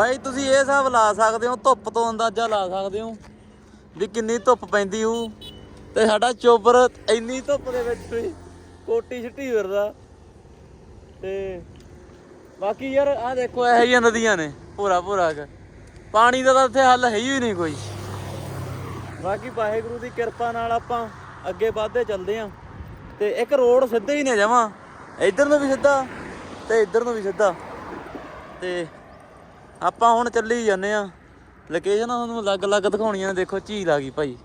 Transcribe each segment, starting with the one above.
ਬਾਈ ਤੁਸੀਂ ਇਹ ਹਿਸਾਬ ਲਾ ਸਕਦੇ ਹੋ, ਧੁੱਪ ਤੋਂ ਅੰਦਾਜ਼ਾ ਲਾ ਸਕਦੇ ਹੋ ਵੀ ਕਿੰਨੀ ਧੁੱਪ ਪੈਂਦੀ ਹੋਊ। ਤੇ ਸਾਡਾ ਚੋਬਰ ਇੰਨੀ ਧੁੱਪ ਦੇ ਵਿੱਚ ਵੀ ਕੋਟੀ ਛਿੱਟੀ ਫਿਰਦਾ। ਤੇ ਬਾਕੀ ਯਾਰ ਆਹ ਦੇਖੋ, ਇਹੋ ਜਿਹੀਆਂ ਨਦੀਆਂ ਨੇ ਪੂਰਾ ਪੂਰਾ ਕ। ਪਾਣੀ ਦਾ ਤਾਂ ਇੱਥੇ ਹੱਲ ਹੈ ਹੀ ਨਹੀਂ ਕੋਈ। ਬਾਕੀ ਵਾਹਿਗੁਰੂ ਦੀ ਕਿਰਪਾ ਨਾਲ ਆਪਾਂ ਅੱਗੇ ਵਧਦੇ ਚੱਲਦੇ ਆਂ ਤੇ ਇੱਕ ਰੋਡ ਸਿੱਧਾ ਹੀ ਨੇ ਜਾਵਾਂ ਇੱਧਰ ਨੂੰ ਵੀ ਸਿੱਧਾ ਤੇ ਇੱਧਰ ਨੂੰ ਵੀ ਸਿੱਧਾ। ਤੇ ਆਪਾਂ ਹੁਣ ਚੱਲੀ ਜਾਂਦੇ ਆ ਲੋਕੇਸ਼ਨਾਂ ਤੁਹਾਨੂੰ ਅਲੱਗ-ਅਲੱਗ ਦਿਖਾਉਣੀਆਂ ਨੇ, ਦੇਖੋ ਝੀਲ ਆ ਗਈ ਭਾਈ।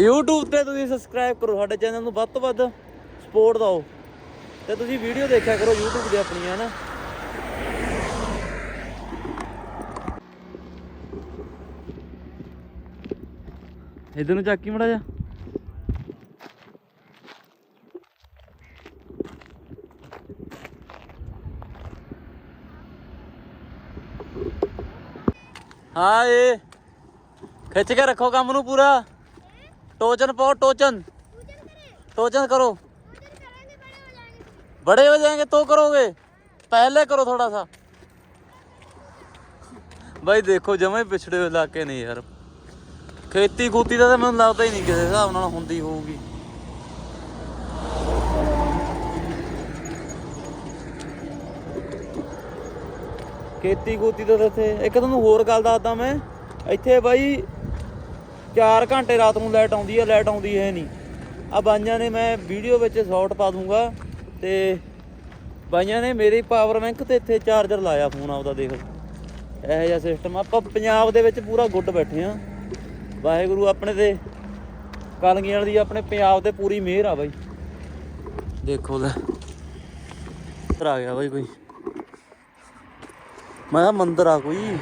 YouTube ਤੇ ਤੁਸੀਂ ਸਬਸਕ੍ਰਾਈਬ ਕਰੋ ਸਾਡੇ ਚੈਨਲ ਨੂੰ, ਵੱਧ ਤੋਂ ਵੱਧ ਸਪੋਰਟ ਦਿਓ। ਤੇ ਤੁਸੀਂ ਵੀਡੀਓ ਦੇਖਿਆ ਕਰੋ YouTube ਤੇ ਆਪਣੀਆਂ ਨਾ ਇਧਰ ਨੂੰ ਚੱਕੀ ਮੜਾ ਜਾ ਹਾਂ ਏ ਖਿੱਚ ਕੇ ਰੱਖੋ ਕੰਮ ਨੂੰ ਪੂਰਾ ਟੋਚਨ ਪਾਓ ਟੋਚਨ टोचन करो बड़े हो जाएंगे तो करोगे पहले करो थोड़ा सा ਬਾਈ ਦੇਖੋ ਜਮਾ ਹੀ ਪਿਛੜੇ ਹੋਏ ਇਲਾਕੇ ਨੇ ਯਾਰ ਖੇਤੀ ਖੂਤੀ ਦਾ ਤਾਂ ਮੈਨੂੰ ਲੱਗਦਾ ਹੀ ਨਹੀਂ ਕਿਸੇ ਹਿਸਾਬ ਨਾਲ ਹੁੰਦੀ ਹੋਊਗੀ ਖੇਤੀ ਖੂਤੀ ਦਾ ਤਾਂ ਇੱਥੇ, ਇੱਕ ਤੁਹਾਨੂੰ ਹੋਰ ਗੱਲ ਦੱਸਦਾ ਮੈਂ, ਇੱਥੇ ਬਾਈ 4 ਘੰਟੇ ਰਾਤ ਨੂੰ ਲਾਈਟ ਆਉਂਦੀ ਹੈ ਲਾਈਟ ਆਉਂਦੀ ਹੈ ਨਹੀਂ। ਆ ਬਾਈਆਂ ਨੇ ਮੈਂ ਵੀਡੀਓ ਵਿੱਚ ਸ਼ਾਰਟ ਪਾ ਦੂੰਗਾ ਤੇ ਬਾਈਆਂ ਨੇ ਮੇਰੀ ਪਾਵਰ ਬੈਂਕ ਤੇ ਇੱਥੇ ਚਾਰਜਰ ਲਾਇਆ ਫੋਨ ਆਪਦਾ ਦੇਖ। ਇਹੋ ਜਿਹਾ ਸਿਸਟਮ ਆਪਾਂ ਪੰਜਾਬ ਦੇ ਵਿੱਚ ਪੂਰਾ ਗੁੱਡ ਬੈਠੇ ਆ ਵਾਹਿਗੁਰੂ ਆਪਣੇ ਤੇ, ਕਲਗੀਆਂ ਦੀ ਆਪਣੇ ਪੰਜਾਬ ਤੇ ਪੂਰੀ ਮਿਹਰ ਆ ਬਾਈ। ਦੇਖੋ ਲੈ, ਇੱਧਰ ਆ ਗਿਆ ਬਾਈ ਕੋਈ। ਮੈਂ ਕਿਹਾ ਮੰਦਿਰ ਆ ਕੋਈ।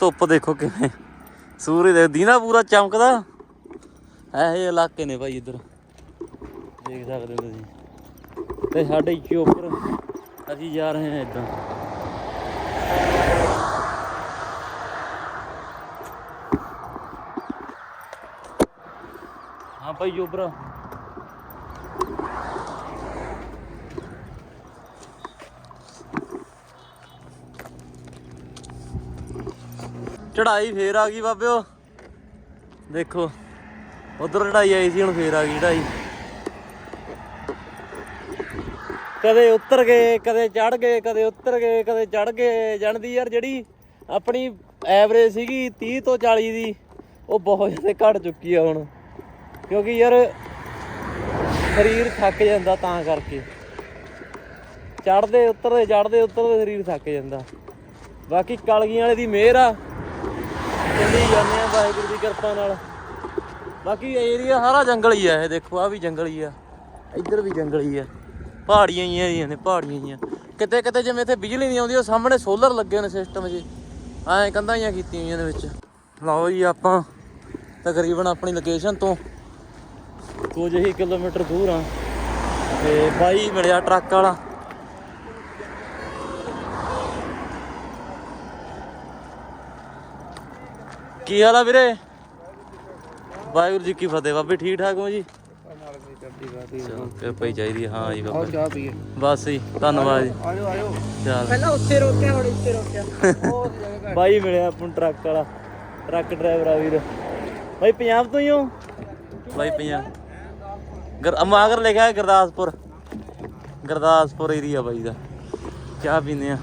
ਧੁੱਪ ਦੇਖੋ ਕਿਵੇਂ। ਸੂਰਜ ਦੇ ਦੀਨਾ ਪੂਰਾ ਚਮਕਦਾ। ਇਹ ਇਲਾਕੇ ਨੇ ਭਾਈ ਇੱਧਰ। ਦੇਖ ਸਕਦੇ ਹੋ ਤੁਸੀਂ। ਤੇ ਸਾਡੇ ਚੋਪਰ ਅਸੀਂ ਜਾ ਰਹੇ ਹਾਂ ਇਦਾਂ। ਹਾਂ ਭਾਈ ਚੋਪਰ ਚੜਾਈ ਫੇਰ ਆ ਗਈ ਬਾਬਿਓ। ਦੇਖੋ, ਉਧਰ ਚੜਾਈ ਆਈ ਸੀ, ਹੁਣ ਫੇਰ ਆ ਗਈ ਚੜਾਈ ਕਦੇ ਉੱਤਰ ਗਏ, ਕਦੇ ਚੜ ਗਏ, ਕਦੇ ਉੱਤਰ ਗਏ, ਕਦੇ ਚੜ ਗਏ। ਜਾਣਦੀ ਯਾਰ ਜਿਹੜੀ ਆਪਣੀ ਐਵਰੇਜ ਸੀਗੀ 30 ਤੋਂ 40 ਦੀ, ਉਹ ਬਹੁਤ ਜ਼ਿਆਦਾ ਘਟ ਚੁੱਕੀ ਆ ਹੁਣ। ਕਿਉਂਕਿ ਯਾਰ ਸਰੀਰ ਥੱਕ ਜਾਂਦਾ ਤਾਂ ਕਰਕੇ। ਚੜਦੇ ਉੱਤਰਦੇ ਚੜਦੇ ਉੱਤਰਦੇ ਸਰੀਰ ਥੱਕ ਜਾਂਦਾ। ਬਾਕੀ ਕਲਗੀਆਂ ਵਾਲੇ ਦੀ ਮਿਹਰ ਆ। ਚੱਲੀ ਜਾਂਦੇ ਆ, ਵਾਹਿਗੁਰੂ ਦੀ ਕਿਰਪਾ ਨਾਲ। ਬਾਕੀ ਏਰੀਆ ਸਾਰਾ ਜੰਗਲ ਹੀ ਆ ਇਹ, ਦੇਖੋ ਆ ਵੀ ਜੰਗਲ ਹੀ ਆ। ਇੱਧਰ ਵੀ ਜੰਗਲ ਹੀ ਆ। ਪਹਾੜੀਆਂ ਹੀ ਆਈਆਂ ਨੇ, ਪਹਾੜੀਆਂ ਹੀ ਆ। ਕਿਤੇ ਕਿਤੇ ਜਿਵੇਂ ਇੱਥੇ ਬਿਜਲੀ ਨਹੀਂ ਆਉਂਦੀ, ਉਹ ਸਾਹਮਣੇ ਸੋਲਰ ਲੱਗੇ ਨੇ ਸਿਸਟਮ ਜੀ ਐਂ ਕੰਧਾਂ ਹੀ ਕੀਤੀਆਂ ਹੋਈਆਂ ਦੇ ਵਿੱਚ। ਲਓ ਜੀ, ਆਪਾਂ ਤਕਰੀਬਨ ਆਪਣੀ ਲੋਕੇਸ਼ਨ ਤੋਂ ਕੁਝ ਹੀ ਕਿਲੋਮੀਟਰ ਦੂਰ ਆ। ਤੇ ਬਾਈ ਮਿਲਿਆ ਟਰੱਕ ਵਾਲਾ। ਕੀ ਹਾਲ ਆ ਵੀਰੇ? ਵਾਹਿਗੁਰੂ ਜੀ ਕੀ ਫਤਿਹ। ਬਾਬੇ ਠੀਕ ਠਾਕ ਹੋ ਜੀ? ਚਲੋ ਕਿਰਪਾ ਹੀ ਚਾਹੀਦੀ ਹੈ, ਹਾਂ ਜੀ ਬਾਬਾ। ਚਾਹ ਪੀਏ। ਬਸ ਜੀ ਧੰਨਵਾਦ ਜੀ। ਆਜੋ ਆਜੋ। ਚੱਲ। ਪਹਿਲਾਂ ਉੱਥੇ ਰੋਕਿਆ ਹੁਣ ਇੱਥੇ ਰੋਕਿਆ। ਉਹ ਜਗ੍ਹਾ ਬਾਈ ਮਿਲਿਆ ਆਪਾਂ ਨੂੰ ਟਰੱਕ ਵਾਲਾ। ਟਰੱਕ ਡਰਾਈਵਰ ਆ ਵੀਰ। ਬਾਈ ਪੰਜਾਬ ਤੋਂ ਹੀ ਹੋ? ਬਾਈ ਪੰਜਾਬ ਗਰ ਅਮਾਗਰ ਲਿਖਿਆ ਹੈ ਗੁਰਦਾਸਪੁਰ। ਗੁਰਦਾਸਪੁਰ ਏਰੀਆ ਬਾਈ ਦਾ। ਚਾਹ ਪੀਂਦੇ ਆ।